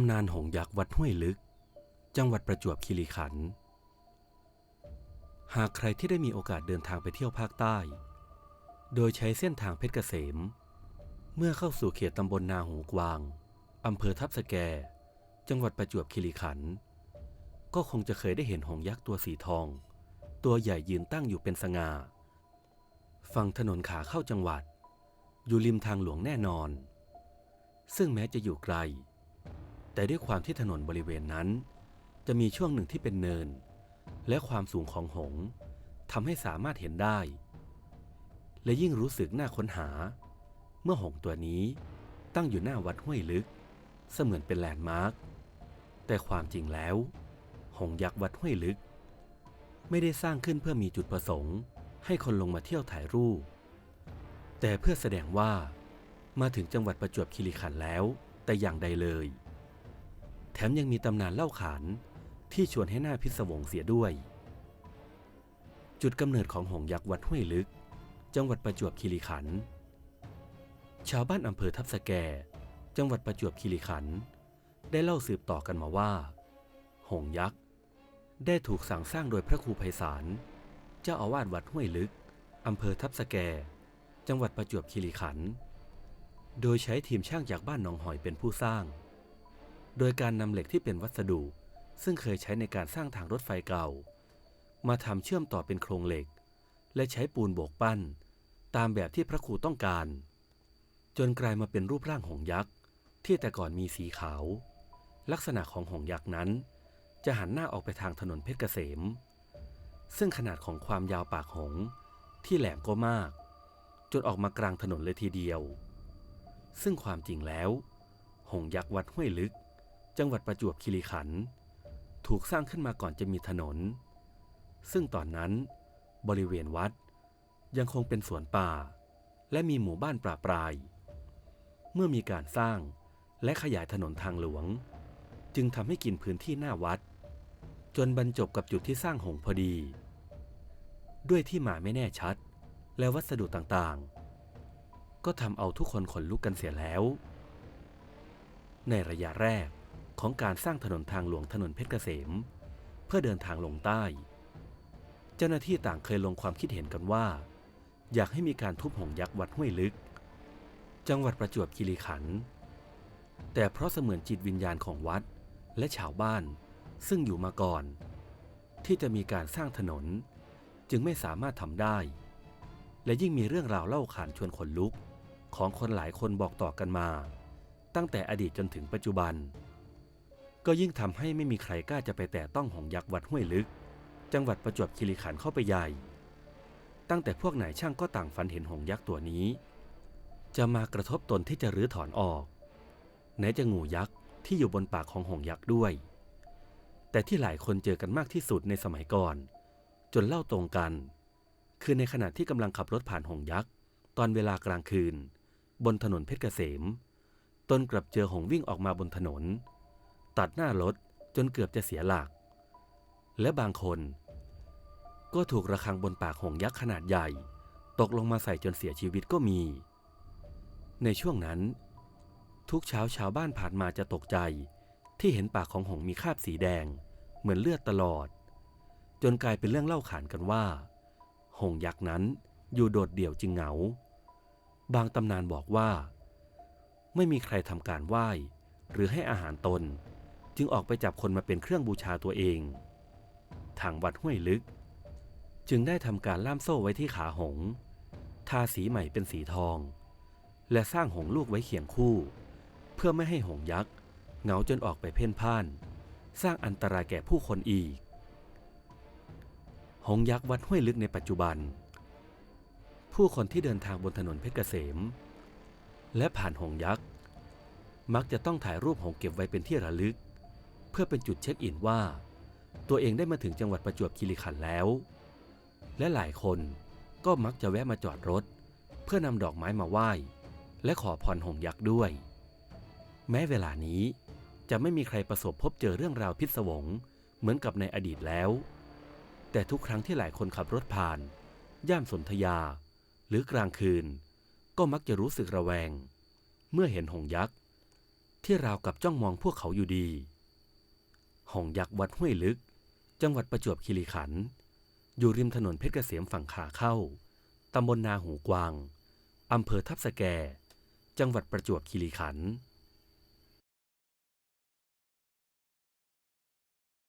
ำนานหงยักษ์วัดห้วยลึก จังหวัดประจวบคีรีขันธ์หากใครที่ได้มีโอกาสเดินทางไปเที่ยวภาคใต้ โดยใช้เส้นทางเพชรเกษม เมื่อเข้าสู่เขตตำบลนาหูกวาง อำเภอทับสแก จังหวัดประจวบคีรีขันธ์ก็คงจะเคยได้เห็นหงยักษ์ตัวสีทอง ตัวใหญ่ยืนตั้งอยู่เป็นสง่าฝั่งถนนขาเข้าจังหวัด อยู่ริมทางหลวงแน่นอน ซึ่งแม้จะอยู่ไกล แต่ด้วยความที่ถนนบริเวณนั้น จะมีช่วงหนึ่งที่เป็นเนิน และความสูงของหงทำให้สามารถเห็นได้ และยิ่งรู้สึกน่าค้นหา เมื่อหงตัวนี้ตั้งอยู่หน้าวัดห้วยลึก เสมือนเป็นแลนด์มาร์คแต่ความจริงแล้ว หงยักษ์วัดห้วยลึก ไม่ได้สร้างขึ้นเพื่อมีจุดประสงค์ ให้คนลงมาเที่ยวถ่ายรูป แต่เพื่อแสดงว่ามาถึงจังหวัดประจวบคีรีขันธ์แล้ว แต่อย่างใดเลย แถมยังมีตำนานเล่าขานที่ชวนให้หน้าพิศวงเสียด้วย จุดกำเนิดของหงยักษ์วัดห้วยลึก จังหวัดประจวบคีรีขันธ์ชาวบ้านอำเภอทับสะแก จังหวัดประจวบคีรีขันธ์ได้เล่าสืบต่อกันมาว่า หงยักษ์ ได้ถูกสั่งสร้างโดยพระครูไพศาลเจ้าอาวาสวัดห้วยลึกอำเภอทับสะแก จังหวัดประจวบคีรีขันธ์โดยใช้ทีมช่างจากบ้านหนองหอยเป็นผู้สร้าง โดยการนำเหล็กที่เป็นวัสดุ ซึ่งเคยใช้ในการสร้างทางรถไฟเก่า มาทำเชื่อมต่อเป็นโครงเหล็ก และใช้ปูนโบกปั้น ตามแบบที่พระครูต้องการ จนกลายมาเป็นรูปร่างหงยักษ์ ที่แต่ก่อนมีสีขาว ลักษณะของหงยักษ์นั้น จะหันหน้าออกไปทางถนนเพชรเกษม ซึ่งขนาดของความยาวปากหงที่แหลมก็มาก จนออกมากลางถนนเลยทีเดียว ซึ่งความจริงแล้ว หงยักษ์วัดห้วยลึก จังหวัดประจวบคีรีขันธ์ถูกสร้างขึ้นมาก่อนจะมีถนน ซึ่งตอนนั้นบริเวณวัดยังคงเป็นสวนป่า และมีหมู่บ้านปราปราย เมื่อมีการสร้างและขยายถนนทางหลวง จึงทำให้กินพื้นที่หน้าวัด จนบรรจบกับจุดที่สร้างหงพอดี ด้วยที่มาไม่แน่ชัด และวัสดุต่างๆ ก็ทำเอาทุกคนขนลุกกันเสียแล้ว ในระยะแรก ของการสร้างถนนทางหลวงถนนเพชรเกษม เพื่อเดินทางลงใต้ เจ้าหน้าที่ต่างเคยลงความคิดเห็นกันว่า อยากให้มีการทุบหงยักษ์วัดห้วยลึก จังหวัดประจวบคีรีขันธ์แต่เพราะเสมือนจิตวิญญาณของวัดและชาวบ้านซึ่งอยู่มาก่อน ที่จะมีการสร้างถนน จึงไม่สามารถทำได้ และยิ่งมีเรื่องราวเล่าขานชวนขนลุก ของคนหลายคนบอกต่อกันมา ตั้งแต่อดีตจนถึงปัจจุบัน ก็ยิ่งทำให้ไม่มีใครกล้าจะไปแตะต้องหงยักษ์วัดห้วยลึก จังหวัดประจวบคีรีขันธ์เข้าไปใหญ่ ตั้งแต่พวกนายช่างก็ต่างฝันเห็นหงยักษ์ตัวนี้ จะมากระทบตนที่จะรื้อถอนออก ไหนจะงูยักษ์ที่อยู่บนปากของหงยักษ์ด้วย แต่ที่หลายคนเจอกันมากที่สุดในสมัยก่อน จนเล่าตรงกัน คือในขณะที่กำลังขับรถผ่านหงยักษ์ตอนเวลากลางคืน บนถนนเพชรเกษม ตนกลับเจอหงวิ่งออกมาบนถนน ตัดหน้ารถจนเกือบจะเสียหลัก และบางคน ก็ถูกระฆังบนปากหงยักษ์ขนาดใหญ่ ตกลงมาใส่จนเสียชีวิตก็มี ในช่วงนั้น ทุกเช้าชาวบ้านผ่านมาจะตกใจ ที่เห็นปากของหงมีคราบสีแดง เหมือนเลือดตลอด จนกลายเป็นเรื่องเล่าขานกันว่า หงยักษ์นั้นอยู่โดดเดี่ยวจึงเหงา บางตำนานบอกว่า ไม่มีใครทำการไหว้ หรือให้อาหารตน จึงออกไปจับคนมาเป็นเครื่องบูชาตัวเอง ทางวัดห้วยลึก จึงได้ทำการล่ามโซ่ไว้ที่ขาหงส์ทาสีใหม่เป็นสีทอง และสร้างหงส์ลูกไว้เคียงคู่ เพื่อไม่ให้หงส์ยักษ์เหงาจนออกไปเพ่นพ่าน สร้างอันตรายแก่ผู้คนอีก หงส์ยักษ์วัดห้วยลึกในปัจจุบัน ผู้คนที่เดินทางบนถนนเพชรเกษม และผ่านหงส์ยักษ์มักจะต้องถ่ายรูปหงส์เก็บไว้เป็นที่ระลึก เพื่อเป็นจุดเช็คอินว่า ตัวเองได้มาถึงจังหวัดประจวบคีรีขันธ์แล้ว และหลายคนก็มักจะแวะมาจอดรถ เพื่อนำดอกไม้มาไหว้ และขอพรหงยักษ์ด้วย แม้เวลานี้จะไม่มีใครประสบพบเจอเรื่องราวพิศวงเหมือนกับในอดีตแล้ว แต่ทุกครั้งที่หลายคนขับรถผ่าน ย่านสนธยา หรือกลางคืน ก็มักจะรู้สึกระแวง เมื่อเห็นหงยักษ์ที่ราวกับจ้องมองพวกเขาอยู่ดี ห้องยักษ์วัดห้วยลึก จังหวัดประจวบคีรีขันธ์อยู่ริมถนนเพชรเกษมฝั่งขาเข้า ตำบลนาหูกวาง อำเภอทับสะแก จังหวัดประจวบคีรีขันธ์